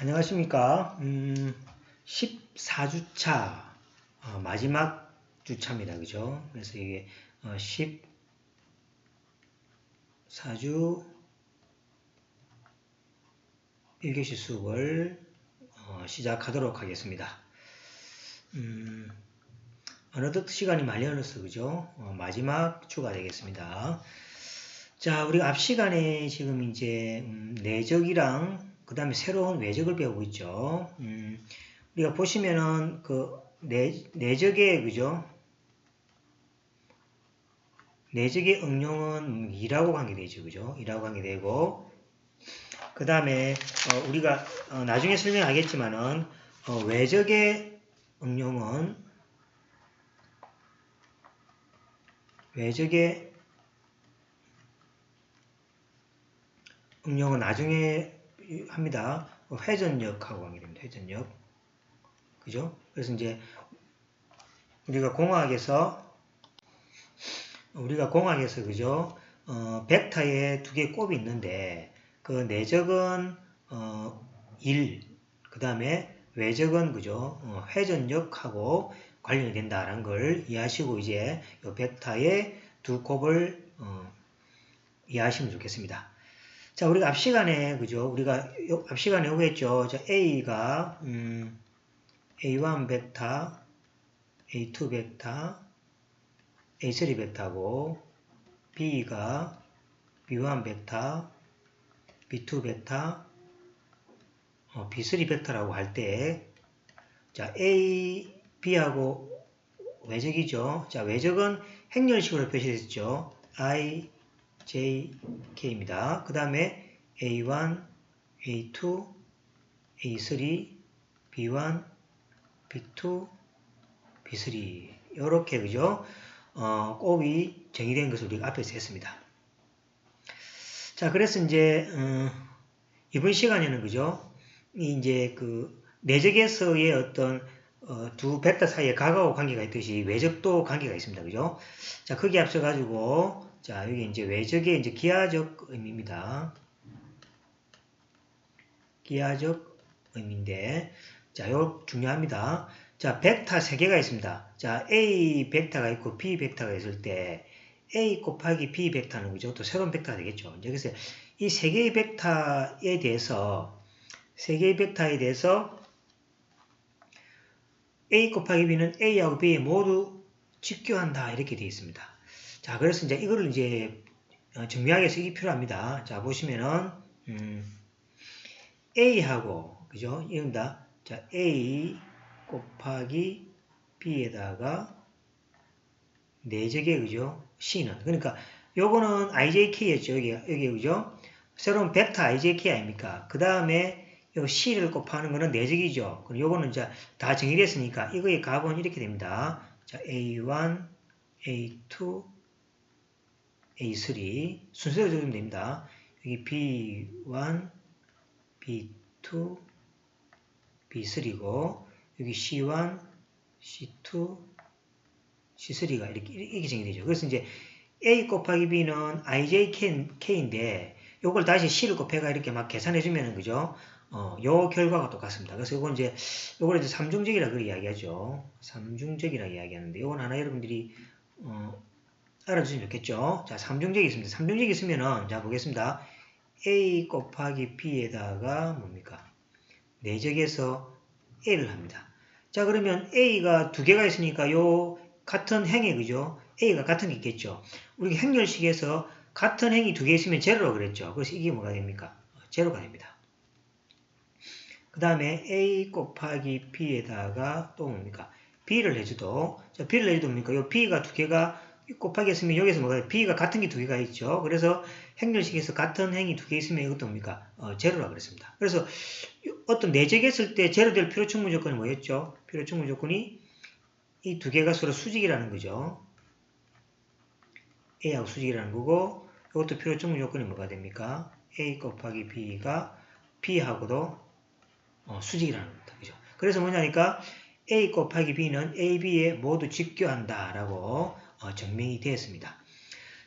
안녕하십니까. 음, 14주차, 어, 마지막 주차입니다. 그죠? 그래서 이게, 어, 14주 1교시 수업을 어, 시작하도록 하겠습니다. 음, 어느덧 시간이 많이 흘렀어. 그죠? 어, 마지막 주가 되겠습니다. 자, 우리가 앞 시간에 지금 이제, 음, 내적이랑 그 다음에 새로운 외적을 배우고 있죠. 음, 우리가 보시면은 그 내, 내적의 그죠? 내적의 응용은 이라고 관계되죠. 그죠? 이라고 관계되고 그 다음에 어, 우리가 어, 나중에 설명하겠지만은 어, 외적의 응용은 외적의 응용은 나중에 합니다. 회전력하고 관계됩니다. 회전력. 그죠? 그래서 이제 우리가 공학에서 우리가 공학에서 그죠? 어, 벡터에 두 개의 곱이 있는데 그 내적은 어, 1, 그 다음에 외적은 그죠? 어, 회전력하고 관련이 된다는 걸 이해하시고 이제 이 벡터의 두 곱을 어, 이해하시면 좋겠습니다. 자, 우리가 앞 시간에, 그죠? 우리가 앞 시간에 오고 했죠. 자, A가, 음, A1 벡터, A2 벡터, A3 벡터고, B가 B1 벡터, B2 벡터, 어, B3 벡터라고 할 때, 자, A, B하고 외적이죠. 자, 외적은 행렬식으로 표시됐죠. I, JK입니다. 그 다음에 A1, A2, A3, B1, B2, B3 이렇게 그죠? 어, 곱이 정의된 것을 우리가 앞에서 했습니다. 자, 그래서 이제 어, 이번 시간에는 그죠? 이제 그 내적에서의 어떤 어, 두 벡터 사이에 가까운 관계가 있듯이 외적도 관계가 있습니다. 그죠? 자, 거기에 앞서 가지고 자, 여기 이제 외적의 이제 기하적 의미입니다. 기하적 의미인데, 자, 요 중요합니다. 자, 벡터 3개가 있습니다. 자, A 벡터가 있고 B 벡터가 있을 때, A 곱하기 B 벡터는 그죠? 또 새로운 벡터가 되겠죠. 이제 그래서 이 세 개의 벡터에 대해서, 세 개의 벡터에 대해서 A 곱하기 B는 A하고 B에 모두 직교한다. 이렇게 되어 있습니다. 자, 그래서 이제 이거를 이제 어, 정밀하게 쓰기 필요합니다. 자, 보시면은, 음, A하고, 그죠? 이겁니다. 자, A 곱하기 B에다가 내적의, 그죠? C는. 그러니까, 요거는 IJK였죠. 여기, 여기, 그죠? 새로운 벡터 IJK 아닙니까? 그 다음에 요 C를 곱하는 거는 내적이죠. 그럼 요거는 이제 다 정의됐으니까 이거의 값은 이렇게 됩니다. 자, A1, A2, A3 순서대로 적으면 됩니다. 여기 B1, B2, B3고 여기 C1, C2, C3가 이렇게, 이렇게 정리되죠. 그래서 이제 A 곱하기 B는 IJK인데 요걸 다시 C를 곱해가 이렇게 막 계산해주면은 그죠? 어, 요 결과가 똑같습니다. 그래서 요건 이제 요걸 이제 삼중적이라 그 이야기하죠. 삼중적이라 이야기하는데 요건 하나 여러분들이 어, 알아두시면 좋겠죠. 자, 삼중적이 있습니다. 삼중적이 있으면은, 자, 보겠습니다. A 곱하기 B에다가 뭡니까? 내적에서 A를 합니다. 자, 그러면 A가 두 개가 있으니까 요 같은 행에, 그죠? A가 같은 게 있겠죠. 우리 행렬식에서 같은 행이 두 개 있으면 제로라고 그랬죠. 그래서 이게 뭐가 됩니까? 제로가 됩니다. 그 다음에 A 곱하기 B에다가 또 뭡니까? B를 해줘도, 자, B를 해줘도 뭡니까? 요 B가 두 개가 곱하기 했으면 여기서 뭐가 B가 같은 게 두 개가 있죠. 그래서 행렬식에서 같은 행이 두 개 있으면 이것도 뭡니까? 어, 제로라 그랬습니다. 그래서 어떤 내적했을 때 제로 될 필요 충분 조건이 뭐였죠? 필요 충분 조건이 이 두 개가 서로 수직이라는 거죠. A하고 수직이라는 거고 이것도 필요 충분 조건이 뭐가 됩니까? A 곱하기 B가 B하고도 어, 수직이라는 겁니다. 그죠? 그래서 뭐냐니까 A 곱하기 B는 A, B에 모두 직교한다라고 어, 증명이 되었습니다.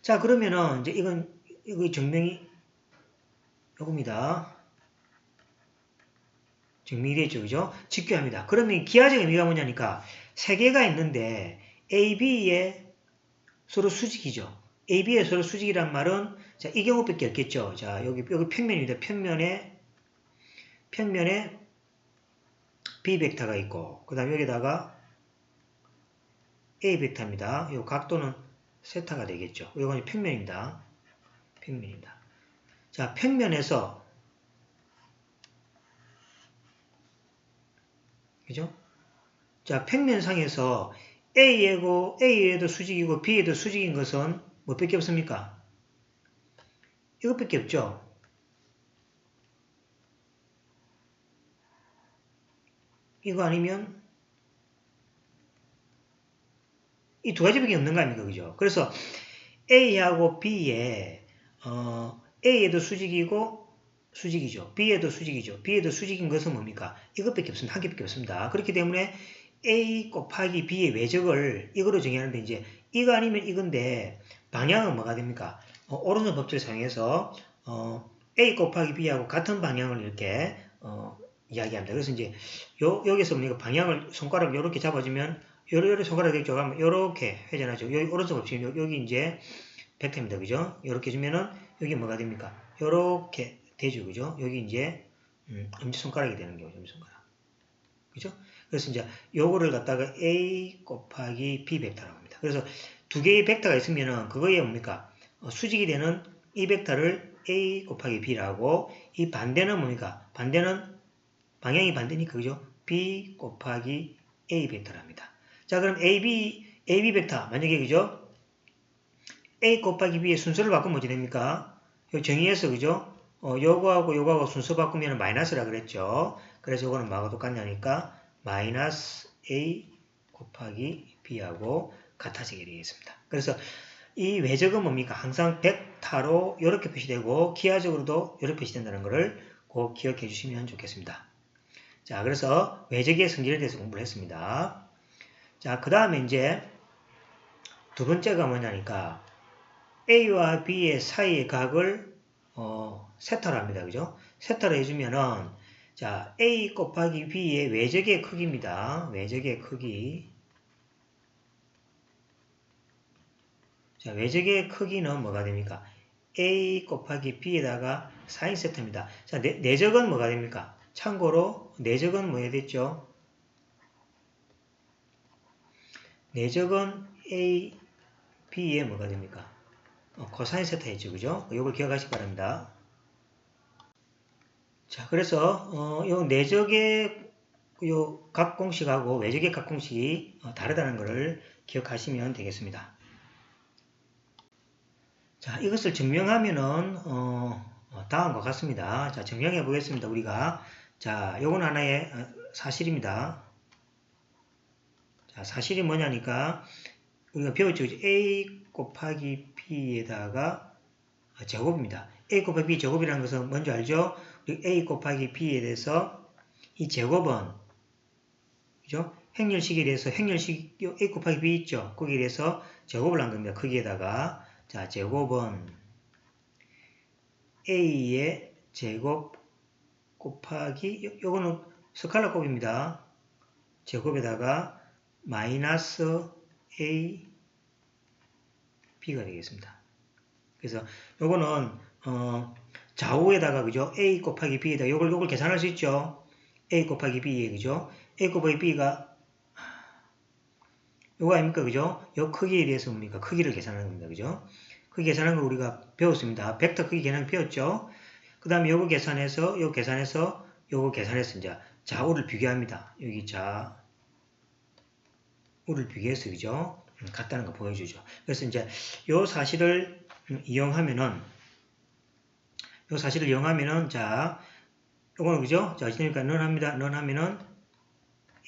자, 그러면은 이제 이건 이거 증명이 요겁니다. 증명되죠. 그죠? 직교합니다. 그러면 기하적 의미가 뭐냐니까 세 개가 있는데 A, B의 서로 수직이죠. A, B의 서로 수직이란 말은 자, 이 경우밖에 없겠죠. 자, 여기 여기 평면입니다. 평면에 평면에 B 벡터가 있고 그다음 여기다가 A 벡터입니다. 이 각도는 세타가 되겠죠. 이건 평면입니다. 평면입니다. 자, 평면에서 그죠? 자, 평면상에서 A에도 A에도 수직이고 B에도 수직인 것은 뭐밖에 없습니까? 이것밖에 없죠. 이거 아니면 이 두 가지밖에 없는 거 아닙니까? 그죠? 그래서 A하고 B에 어, A에도 수직이고 수직이죠. B에도 수직이죠. B에도 수직인 것은 뭡니까? 이것밖에 없습니다. 한 개밖에 없습니다. 그렇기 때문에 A 곱하기 B의 외적을 이거로 정의하는데 이제 이거 아니면 이건데 방향은 뭐가 됩니까? 어, 오른손 법칙을 사용해서 어, A 곱하기 B하고 같은 방향을 이렇게 어, 이야기합니다. 그래서 이제 요, 여기서 우리가 방향을 손가락 이렇게 잡아주면 요러 손가락 이렇게 하면 요렇게 회전하죠. 여기 오른손 법칙 여기 이제 벡터입니다. 그죠? 요렇게 주면은 여기 뭐가 됩니까? 요렇게 되죠. 그죠? 여기 이제 음, 엄지손가락이 되는 경우죠. 엄지손가락. 그죠? 그래서 이제 요거를 갖다가 A 곱하기 B 벡터라고 합니다. 그래서 두 개의 벡터가 있으면은 그거에 뭡니까? 어, 수직이 되는 이 벡터를 A 곱하기 B라고 이 반대는 뭡니까? 반대는 방향이 반대니까 그죠? B 곱하기 A 벡터랍니다. 자 그럼 AB AB 벡터 만약에 그죠? A 곱하기 B의 순서를 바꾸면 어찌 됩니까? 요 정의에서 그죠? 어, 요거하고 요거하고 순서 바꾸면 마이너스라 그랬죠. 그래서 요거는 뭐하고 똑같냐니까 마이너스 A 곱하기 B하고 같아지게 되겠습니다. 그래서 이 외적은 뭡니까? 항상 벡터로 이렇게 표시되고 기하적으로도 이렇게 표시된다는 것을 꼭 기억해 주시면 좋겠습니다. 자, 그래서 외적의 성질에 대해서 공부를 했습니다. 자, 그 다음에 이제 두 번째가 뭐냐니까 A와 B의 사이의 각을 어, 세타로 합니다. 그죠? 세타로 해주면은 자 A 곱하기 B의 외적의 크기입니다. 외적의 크기 자 외적의 크기는 뭐가 됩니까? A 곱하기 B에다가 사인 세타입니다. 자 내, 내적은 뭐가 됩니까? 참고로 내적은 뭐 해야 됐죠? 내적은 A, B에 뭐가 됩니까? 어, 코사인 세타 했죠. 그죠? 이걸 기억하시기 바랍니다. 자, 그래서, 어, 요 내적의 요 각 공식하고 외적의 각 공식이 어, 다르다는 것을 기억하시면 되겠습니다. 자, 이것을 증명하면은, 어, 어, 다음과 같습니다. 자, 증명해 보겠습니다. 우리가. 자, 요건 하나의 어, 사실입니다. 자, 사실이 뭐냐니까, 우리가 배웠죠. A 곱하기 B에다가 제곱입니다. A 곱하기 B 제곱이라는 것은 뭔지 알죠? A 곱하기 B에 대해서 이 제곱은 그죠? 행렬식에 대해서 행렬식 A 곱하기 B 있죠? 거기에 대해서 제곱을 한 겁니다. 거기에다가 자 제곱은 A의 제곱 곱하기 요, 요거는 스칼라 곱입니다. 제곱에다가 마이너스 A B가 되겠습니다. 그래서 요거는 어, 좌우에다가 그죠? A 곱하기 B에다 요걸 요걸 계산할 수 있죠. A 곱하기 B에 그죠? A 곱하기 B가 요거 아닙니까? 그죠? 요 크기에 대해서 뭡니까? 크기를 계산하는 겁니다. 그죠? 크기 계산하는 걸 우리가 배웠습니다. 벡터 크기 계산 배웠죠? 그 다음에 요거 계산해서 요 계산해서 요거 계산해서 이제 좌우를 비교합니다. 여기 좌 우를 비교해서 그죠? 음, 같다는 거 보여주죠. 그래서 이제 요 사실을 이용하면은 요 사실을 이용하면은 자 요거는 그죠? 자 그러니까 넌 합니다. 넌 하면은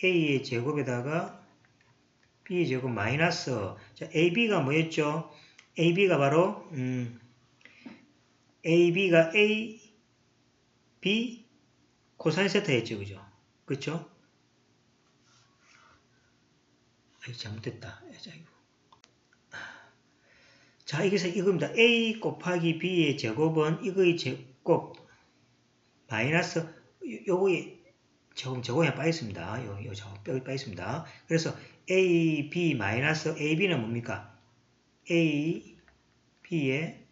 a의 제곱에다가 b의 제곱 마이너스 자 ab가 뭐였죠? ab가 바로 음, ab가 a b 코사인 세타였죠, 그죠? 그렇죠? 잘못됐다. 자, 여기서 이겁니다. a 곱하기 b의 제곱은 이거의 제곱 마이너스 요거의 조금 저거에 빠 있습니다. 요, 요 저거 뼈에 빠 있습니다. 그래서 A, B 마이너스 AB는 뭡니까? A, B의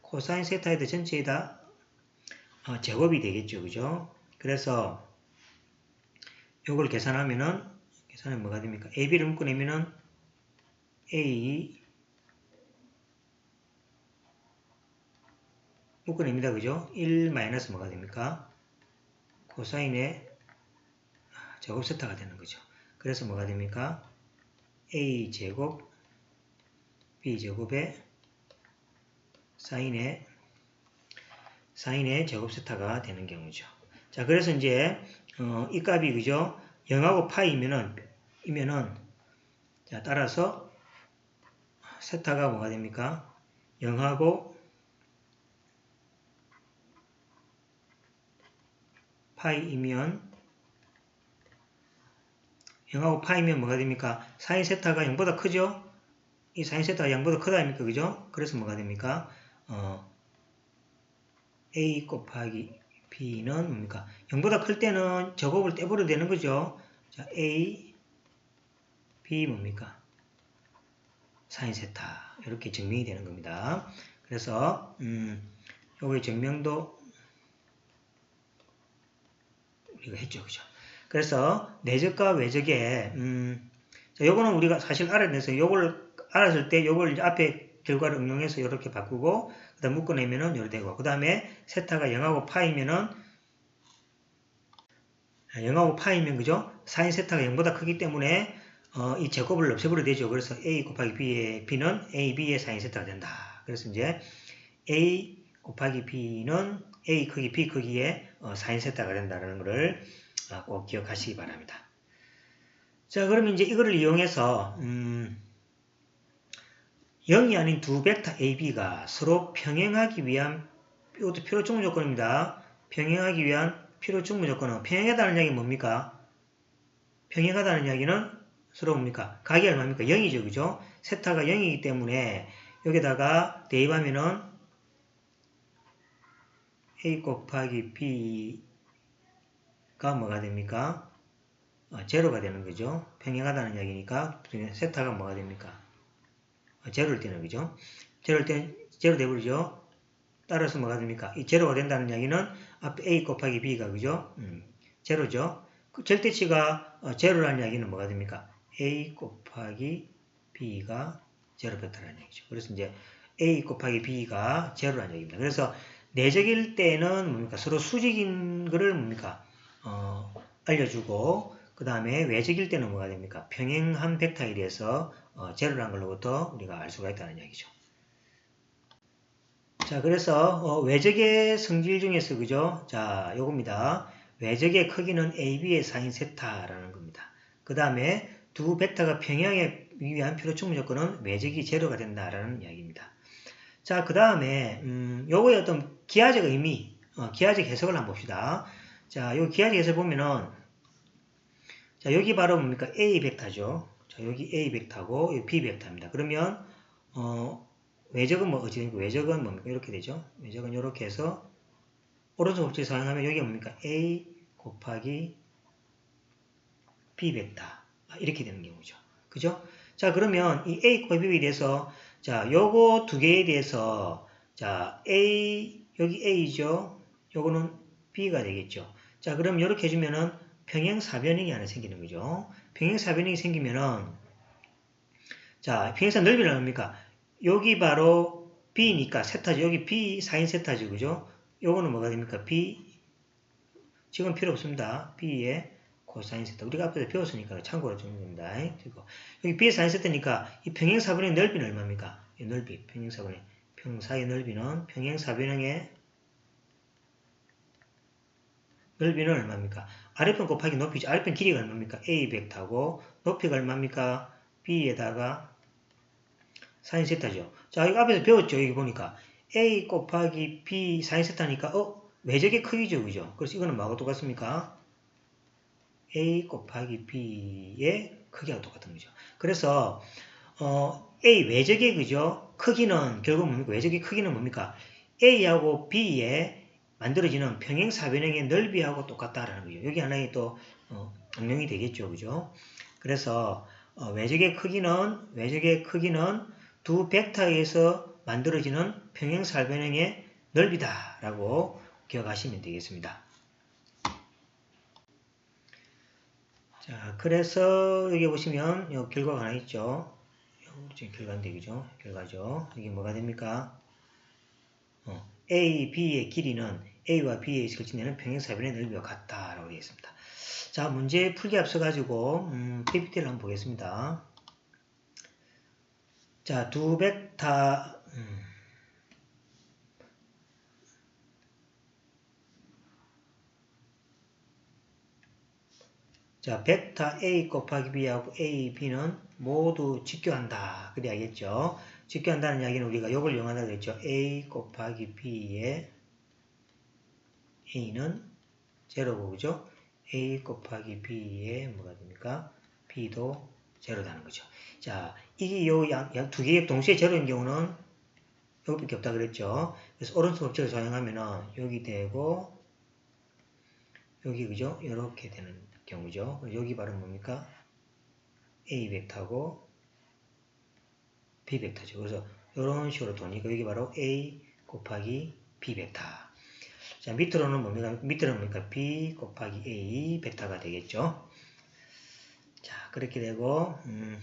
코사인 세타이드 전체에 다 어, 제곱이 되겠죠. 그죠? 그래서 요걸 계산하면은 계산하면 뭐가 됩니까? AB를 묶어내면은 A 묶어냅니다. 그죠? 1 마이너스 뭐가 됩니까? 코사인의 제곱 세타가 되는 거죠. 그래서 뭐가 됩니까? A 제곱 B 제곱의 사인의 사인의 제곱 세타가 되는 경우죠. 자, 그래서 이제 어, 이 값이 그죠? 0하고 파이면은 이면은 자, 따라서 세타가 뭐가 됩니까? 0하고 파이이면 0하고 파이면 뭐가 됩니까? 사인 세타가 0보다 크죠? 이 사인 세타가 0보다 크다 아닙니까? 그죠? 그래서 뭐가 됩니까? 어, a 곱하기 b는 뭡니까? 0보다 클 때는 저곱을 떼버려 되는 거죠. 자, a, b 뭡니까? 사인 세타 이렇게 증명이 되는 겁니다. 그래서 음, 요거의 증명도 우리가 했죠, 그죠? 그래서 내적과 외적의 음, 자, 요거는 우리가 사실 알아내서 요걸 알았을 때 요걸 앞에 결과를 응용해서 이렇게 바꾸고 그다음 묶어내면은 요렇게 되고 그 다음에 세타가 0하고 파이면은 0하고 파이면 그죠? 사인 세타가 0보다 크기 때문에 어, 이 제곱을 없애버려 되죠. 그래서 a 곱하기 b의 b는 a, b의 사인 세타가 된다. 그래서 이제 a 곱하기 b는 a 크기, b 크기의 어, 사인 세타가 된다는 것을 어, 꼭 기억하시기 바랍니다. 자, 그러면 이제 이거를 이용해서 음, 0이 아닌 두 벡터 AB가 서로 평행하기 위한 이것도 필요 충분 조건입니다. 평행하기 위한 필요 충분 조건은 평행하다는 이야기는 뭡니까? 평행하다는 이야기는 서로 뭡니까? 각이 얼마입니까? 0이죠. 그죠? 세타가 0이기 때문에 여기다가 대입하면은 A 곱하기 B가 뭐가 됩니까? 어, 제로가 되는 거죠. 평행하다는 이야기니까 세타가 뭐가 됩니까? 어, 제로를 떼는 거죠. 제로를 떼, 제로 돼버리죠. 따라서 뭐가 됩니까? 이 제로가 된다는 이야기는 앞에 A 곱하기 B가 그죠? 음, 제로죠. 그 절대치가 어, 제로라는 이야기는 뭐가 됩니까? A 곱하기 B가 제로 베타라는 얘기죠. 그래서 이제 A 곱하기 B가 제로라는 얘기입니다. 그래서 내적일 때는 뭡니까? 서로 수직인 거를 뭡니까? 어, 알려주고 그 다음에 외적일 때는 뭐가 됩니까? 평행한 벡터에 대해서 어, 제로라는 걸로부터 우리가 알 수가 있다는 얘기죠. 자, 그래서 어, 외적의 성질 중에서 그죠? 자, 요겁니다. 외적의 크기는 AB의 사인 세타라는 겁니다. 그 다음에 두 벡터가 평행에 위한 필요 충분 조건은 외적이 제로가 된다라는 이야기입니다. 자, 그 다음에 음, 요거의 어떤 기하적 의미, 어, 기하적 해석을 한번 봅시다. 자, 요 기하적 해석 보면은 자, 여기 바로 뭡니까? A 벡터죠. 자, 여기 A 벡터고 여기 B 벡터입니다. 그러면 어, 외적은 뭐 어찌? 외적은 뭡니까? 이렇게 되죠. 외적은 이렇게 해서 오른쪽 법칙 사용하면 여기 뭡니까? A 곱하기 B 벡터 아, 이렇게 되는 경우죠. 그죠? 자, 그러면 이 A B에 대해서 자, 요거 두 개에 대해서 자, A 여기 A죠. 요거는 B가 되겠죠. 자, 그럼 이렇게 해 주면은 평행 사변형이 하나 생기는 거죠. 평행 사변형이 생기면은 자, 평행사 넓이는 뭡니까? 여기 바로 B니까 세타죠. 여기 B 사인 세타죠. 그죠? 요거는 뭐가 됩니까? B 지금 필요 없습니다. B의 코사인 세타. 우리가 앞에서 배웠으니까 참고로 겁니다. 그리고 여기 B의 사인 세타니까 이 평행 사변의 넓이는 얼마입니까? 이 넓이, 평행 사변의 평사의 넓이는 평행 사변형의 넓이는 얼마입니까? 아래편 곱하기 높이죠. 아래편 길이가 얼마입니까? A 벡터고 높이가 얼마입니까? B에다가 사인 세타죠. 자, 이거 앞에서 배웠죠. 여기 보니까 A 곱하기 B 사인 세타니까 어? 외적의 크기죠. 그죠? 그래서 이거는 뭐하고 똑같습니까? A 곱하기 B의 크기하고 똑같은 거죠. 그래서 어, A 외적의 그죠? 크기는 결국 뭡니까? 외적의 크기는 뭡니까? A하고 B의 만들어지는 평행 사변형의 넓이하고 똑같다라는 거죠. 여기 하나의 또 어, 응용이 되겠죠. 그죠? 그래서 어, 외적의 크기는 외적의 크기는 두 벡터에서 만들어지는 평행 사변형의 넓이다라고 기억하시면 되겠습니다. 자, 그래서 여기 보시면 요 결과가 하나 있죠. 요 지금 결과인데 그죠? 결과죠. 이게 뭐가 됩니까? 어, A, B의 길이는 A와 B의 걸친되는 평행사변의 넓이와 같다라고 되어 있습니다. 자, 문제 풀기 앞서 가지고 음, PPT를 한번 보겠습니다. 자, 두 벡터 음, 자, 벡터 A 곱하기 B하고 A, B는 모두 직교한다. 그래 야겠죠. 직교한다는 이야기는 우리가 이걸 이용한다 그랬죠. A 곱하기 B의 A는 제로고, 그죠? A 곱하기 B의 뭐가 됩니까? B도 제로다는 거죠. 자, 이게 요 양, 두 개의 동시에 제로인 경우는 여기밖에 없다 그랬죠. 그래서 오른손 법칙을 사용하면은 여기 되고 여기 그죠? 이렇게 되는 경우죠. 여기 바로 뭡니까? A 벡터고 B 벡터죠. 그래서 이런 식으로 도니까 여기 바로 A 곱하기 B 벡터. 자, 밑으로는 뭡니까? 밑으로는 뭡니까? B 곱하기 A 벡터가 되겠죠. 자, 그렇게 되고, 음,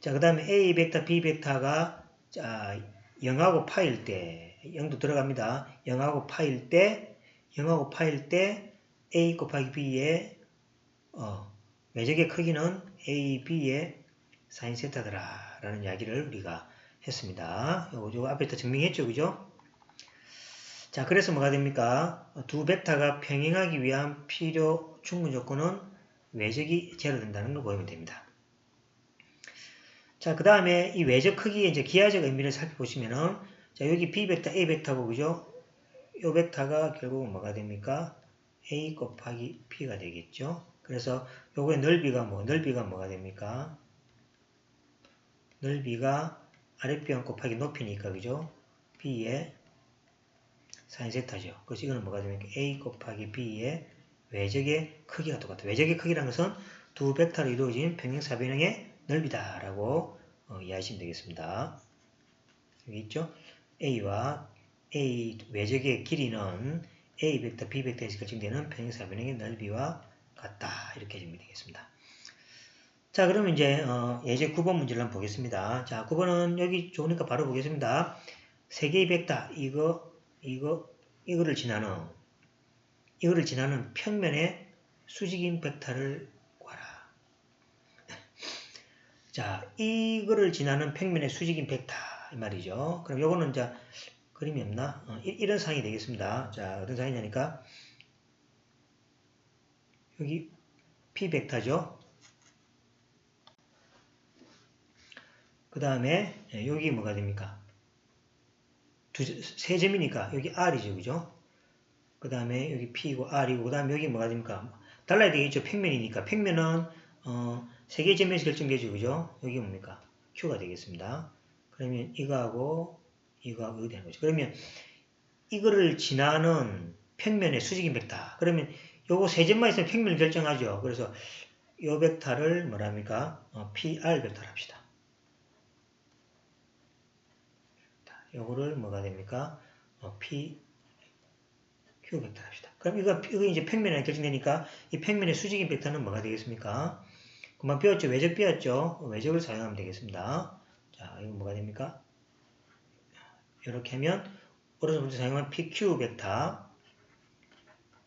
자, 그 다음에 A 벡터, B 벡터가, 자, 0하고 파일 때, 0도 들어갑니다. 0하고 파일 때, 0하고 파일 때, A 곱하기 B의 어, 매적의 크기는 A, B의 사인 세타더라 라는 이야기를 우리가 했습니다. 요거, 요거 앞에 다 증명했죠. 그죠? 자, 그래서 뭐가 됩니까? 두 벡터가 평행하기 위한 필요 충분 조건은 외적이 제로 된다는 걸 보이면 됩니다. 자, 그 다음에 이 외적 크기의 이제 기하적 의미를 살펴보시면은, 자, 여기 B 벡터, A 벡터고, 그죠? 요 벡터가 결국은 뭐가 됩니까? A 곱하기 P가 되겠죠? 그래서 요거의 넓이가 뭐, 넓이가 뭐가 됩니까? 넓이가 아랫변 곱하기 높이니까, 그죠? B의 사인 세타죠. 그래서 이거는 뭐가 됩니까? A 곱하기 B의 외적의 크기가 똑같아. 외적의 크기란 것은 두 벡터로 이루어진 평행사변형의 넓이다라고 어, 이해하시면 되겠습니다. 여기 있죠? A와 A 외적의 길이는 A 벡터, B 벡터에서 결정되는 평행사변형의 넓이와 같다. 이렇게 해주면 되겠습니다. 자, 그러면 이제 어, 예제 9번 문제를 한번 보겠습니다. 자, 9번은 여기 좋으니까 바로 보겠습니다. 세 개의 벡터, 이거, 이거, 이거를 지나는 이거를 지나는 평면의 수직인 벡터를 구하라. 자, 이거를 지나는 평면의 수직인 벡터 이 말이죠. 그럼 요거는 이제 그림이 없나? 어, 이, 런 상이 되겠습니다. 자, 어떤 상이냐니까 여기 P 벡터죠. 그 다음에 예, 여기 뭐가 됩니까? 두, 세 점이니까 여기 R이죠. 그죠? 그 다음에 여기 P고 R이고 그 다음에 여기 뭐가 됩니까? 달라야 되겠죠. 평면이니까. 평면은 어, 세 개의 점에서 결정되죠. 그죠? 여기 뭡니까? Q가 되겠습니다. 그러면 이거하고 이거하고 이거 되는 거죠. 그러면 이거를 지나는 평면의 수직인 벡터. 그러면 요거 세 점만 있으면 평면을 결정하죠. 그래서 요 벡터를 뭐랍니까? 어, PR 벡터를 합시다. 요거를 뭐가 됩니까? 어, P Q 벡터 합시다. 그럼 이거, 이거 이제 평면에 결정되니까 이 평면의 수직인 벡터는 뭐가 되겠습니까? 금방 배웠죠? 외적 배웠죠? 외적을 사용하면 되겠습니다. 자, 이거 뭐가 됩니까? 이렇게 하면 오른손부터 사용한 PQ 벡터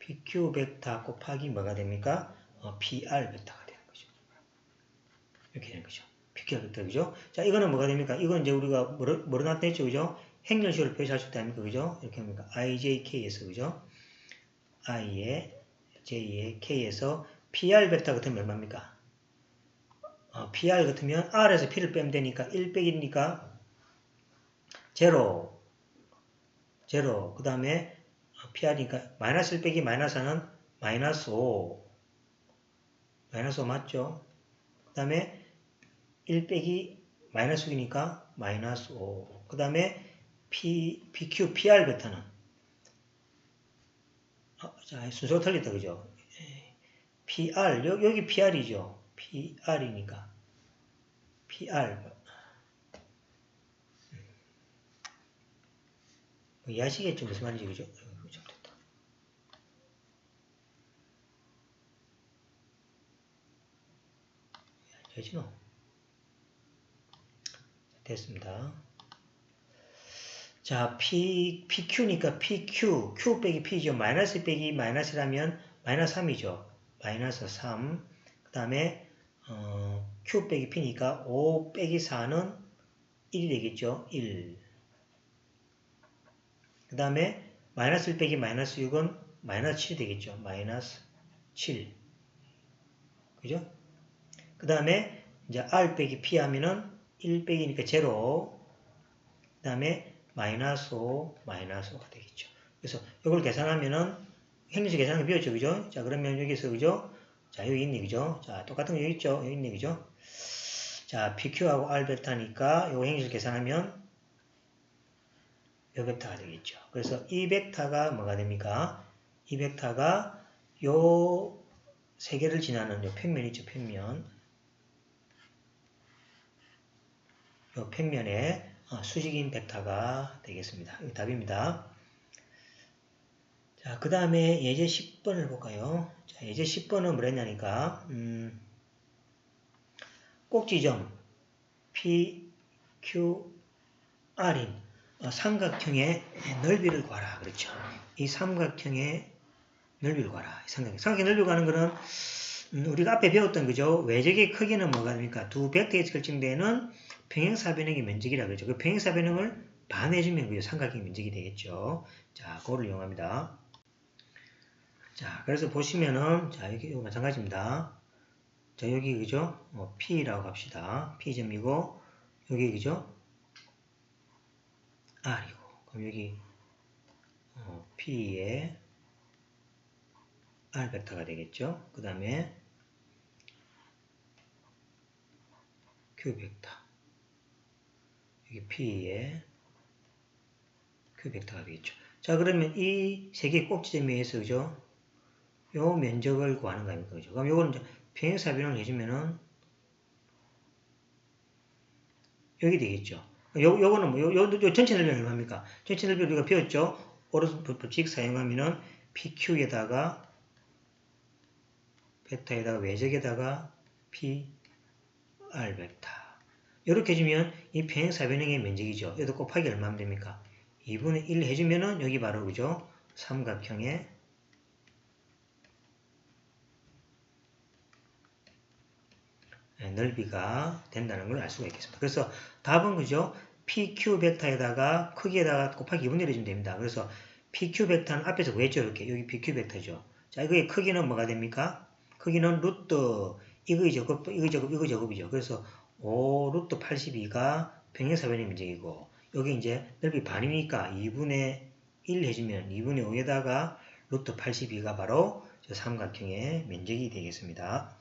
PQ 벡터 곱하기 뭐가 됩니까? 어, PR 벡터가 되는 거죠. 이렇게 되는 거죠. PQ 벡터 그죠? 자, 이거는 뭐가 됩니까? 이건 이제 우리가 뭐로, 뭐로 나타냈죠, 그죠? 행렬식으로 표시할 수 있다니까, 그죠? 이렇게 합니까? IJK에서, 그죠? I에, J에, K에서 PR 벡터 같으면 얼마입니까? 어, PR 같으면 R에서 P를 빼면 되니까 1 빼기니까 0, 0. 그 다음에 PR이니까 마이너스 1 빼기 마이너스 4는 마이너스 5. 마이너스 5 맞죠? 그 다음에 1 빼기 마이너스 6이니까 마이너스 5. 그 다음에 PQ, PR 벡터는 어, 자, 순서가 틀렸다, 그죠? 예. PR, 여, 여기 PR이죠. PR이니까. PR. 뭐 이해하시겠죠? 무슨 말인지, 그죠? 어, 잘못됐다. 뭐. 됐습니다. 자, P, PQ니까 PQ, Q 빼기 P죠. 마이너스 빼기 마이너스라면 마이너스 3이죠. 마이너스 3. 그 다음에, 어, Q 빼기 P니까 5 빼기 4는 1이 되겠죠. 1. 그 다음에, 마이너스 1 빼기 마이너스 6은 마이너스 7이 되겠죠. 마이너스 7. 그죠? 그 다음에, 이제 R 빼기 P 하면은 1 빼기니까 0. 그 다음에, 마이너스 5, 마이너스 5가 되겠죠. 그래서 이걸 계산하면은 행리수 계산하기 비웠죠. 그죠? 자, 그러면 여기서 그죠? 자, 여기 있네. 그죠? 자, 똑같은 거 여기 있죠? 여기 있네. 그죠? 자, PQ하고 R 베타니까 요 행리수 계산하면 요 벡터가 되겠죠. 그래서 이 벡터가 뭐가 됩니까? 이 벡터가 요 세 개를 지나는 요 평면 있죠. 평면. 요 평면에 어, 수직인 벡터가 되겠습니다. 이 답입니다. 자, 그 다음에 예제 10번을 볼까요? 자, 예제 10번은 뭐랬냐니까, 음, 꼭지점 P, Q, R인 어, 삼각형의 넓이를 구하라. 그렇죠. 이 삼각형의 넓이를 구하라. 삼각형. 삼각형 넓이 구하는 거는 음, 우리가 앞에 배웠던 거죠. 외적의 크기는 뭐가 됩니까? 두 벡터에서 결정되는 평행사변형의 면적이라 그러죠. 그 평행사변형을 반해주면 그 삼각형 면적이 되겠죠. 자, 그거를 이용합니다. 자, 그래서 보시면은, 자, 여기 이거 마찬가지입니다. 자, 여기 그죠? 어, P라고 합시다. P점이고, 여기 그죠? R이고. 그럼 여기, 어, P에 R 벡터가 되겠죠? 그 다음에, Q 벡터. 여기 P에 Q 벡터가 되겠죠. 자, 그러면 이 세 개의 꼭지점에 의해서, 그죠? 요 면적을 구하는 거 아닙니까? 그죠? 그럼 요거는 평행사변을 해주면은, 여기 되겠죠. 요, 요거는 뭐, 요, 요, 요 전체 넓이는 얼마입니까? 전체 넓이 우리가 배웠죠? 오른손 법칙 사용하면은 PQ에다가 베타에다가 외적에다가 P, R 벡터. 이렇게 해주면 이 평행 사변형의 면적이죠. 얘도 곱하기 얼마면 됩니까? 2분의 1 해주면은 여기 바로 그죠? 삼각형의 넓이가 된다는 걸 알 수가 있겠습니다. 그래서 답은 그죠? PQ 벡터에다가 크기에다가 곱하기 2분의 1 해주면 됩니다. 그래서 PQ 벡터는 앞에서 구했죠. 이렇게. 여기 PQ 벡터죠. 자, 이거의 크기는 뭐가 됩니까? 크기는 루트 이거 제곱, 이거 제곱, 이거 제곱이죠. 그래서 5 루트 82가 평행사변의 면적이고 여기 이제 넓이 반이니까 2분의 1 해주면 2분의 5에다가 루트 82가 바로 저 삼각형의 면적이 되겠습니다.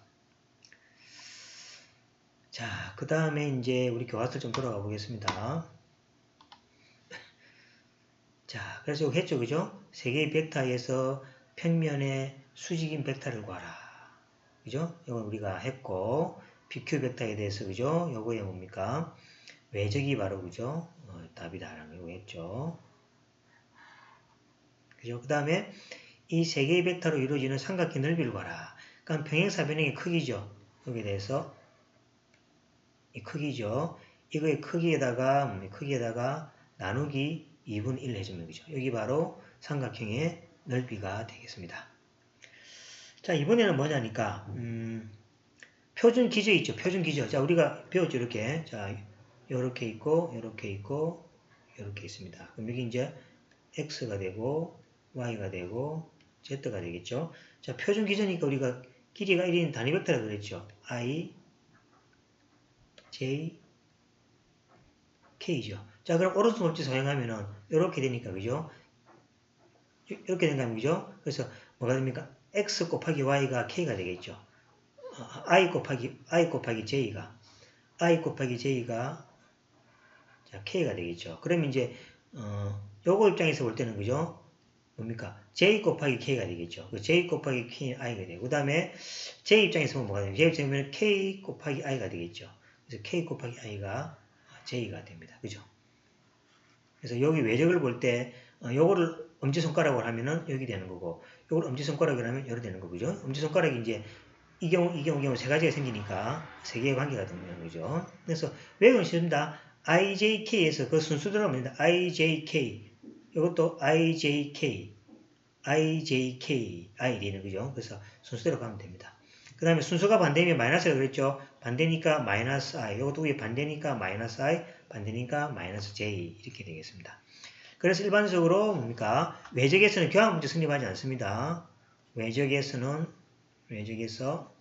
자, 그 다음에 이제 우리 교과서 좀 돌아가 보겠습니다. 자, 그래서 했죠, 그죠? 세 개의 벡터에서 평면의 수직인 벡터를 구하라. 그죠? 이건 우리가 했고, BQ 벡터에 대해서, 그죠? 요거에 뭡니까? 외적이 바로, 그죠? 어, 답이다라는 거 했죠. 그죠? 그 다음에 이 세 개의 벡터로 이루어지는 삼각형 넓이를 구하라. 그러니까 평행사변형의 크기죠. 여기에 대해서 이 크기죠. 이거의 크기에다가 음, 크기에다가 나누기 2분 1 해주면 그죠. 여기 바로 삼각형의 넓이가 되겠습니다. 자 이번에는 뭐냐니까 음, 표준 기저 있죠. 표준 기저. 자 우리가 배웠죠. 이렇게 자 이렇게 있고 이렇게 있고 이렇게 있습니다. 그럼 여기 이제 x가 되고 y가 되고 z가 되겠죠. 자 표준 기저니까 우리가 길이가 1인 단위 벡터라 그랬죠. i J, K죠. 자, 그럼 오른손 법칙 사용하면은 이렇게 되니까 그죠? 이렇게 된다면 그죠? 그래서 뭐가 됩니까? X 곱하기 Y가 K가 되겠죠. 어, I 곱하기 I 곱하기 J가 I 곱하기 J가 자, K가 되겠죠. 그러면 이제 어, 요거 입장에서 볼 때는 그죠? 뭡니까? j 곱하기 k가 되겠죠. 그 j 곱하기 k i가 되고 그 다음에 j 입장에서 보면 뭐가 되냐면 j 입장에서 k 곱하기 i가 되겠죠. 그래서 k 곱하기 i가 j가 됩니다. 그죠? 그래서 여기 외적을 볼때 어, 요거를 엄지손가락으로 하면은 여기 되는 거고 요걸 엄지손가락으로 하면 여기 되는 거죠. 엄지손가락이 이제 이 경우, 이 경우, 이 경우 세 가지가 생기니까 세 개의 관계가 되는 거죠. 그래서 외우는 쉽습니다. IJK에서 그 순수대로 합니다. IJK. 이것도 IJK. IJK. I 되는 거죠. 그래서 순수대로 가면 됩니다. 그 다음에 순수가 반대면 마이너스라고 그랬죠. 반대니까 마이너스 I. 이것도 위에 반대니까 마이너스 I. 반대니까 마이너스 J. 이렇게 되겠습니다. 그래서 일반적으로 뭡니까? 외적에서는 교환 문제 성립하지 않습니다. 외적에서는 외적에서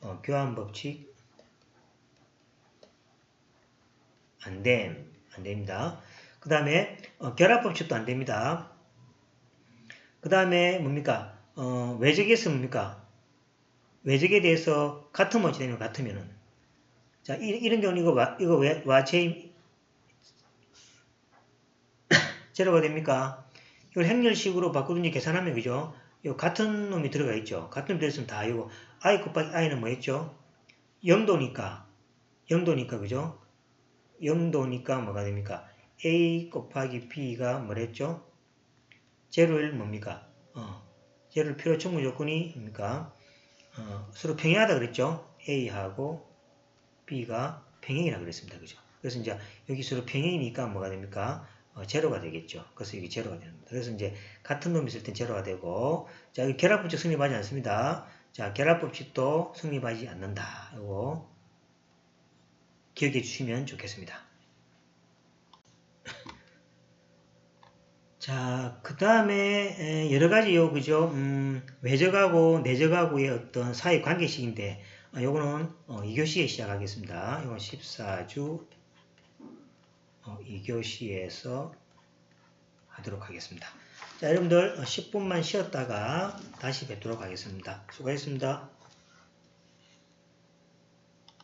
어, 교환 법칙 안 됨, 안 됩니다. 그 다음에 어, 결합 법칙도 안 됩니다. 그 다음에 뭡니까? 어, 외적에서 뭡니까? 외적에 대해서 같은 문제 되는 것 같으면은 자 이, 이런 경우는 이거 와, 이거 왜 와체 제로가 됩니까? 이걸 행렬식으로 바꾸든지 계산하면 그죠? 요 같은 놈이 들어가 있죠. 같은 놈이 들어있으면 다 이거 i 곱하기 i는 뭐였죠? 0도니까 0도니까 그죠? 0도니까 뭐가 됩니까? a 곱하기 b가 뭐랬죠? 제로일 뭡니까? 어, 제로일 필요 충분 조건이 뭡니까? 어, 서로 평행하다 그랬죠? a하고 b가 평행이라 그랬습니다. 그죠? 그래서 이제 여기 서로 평행이니까 뭐가 됩니까? 어, 제로가 되겠죠. 그래서 여기 제로가 됩니다. 그래서 이제 같은 놈이 있을 땐 제로가 되고 자, 여기 결합법칙 성립하지 않습니다. 자, 결합법칙도 성립하지 않는다. 이거 기억해 주시면 좋겠습니다. 자, 그 다음에 여러 가지 요 그죠? 음, 외적하고 내적하고의 어떤 사이 관계식인데 어, 요거는 어, 2교시에 시작하겠습니다. 이건 14주 어, 2교시에서 하도록 하겠습니다. 자, 여러분들 10분만 쉬었다가 다시 뵙도록 하겠습니다. 수고하셨습니다.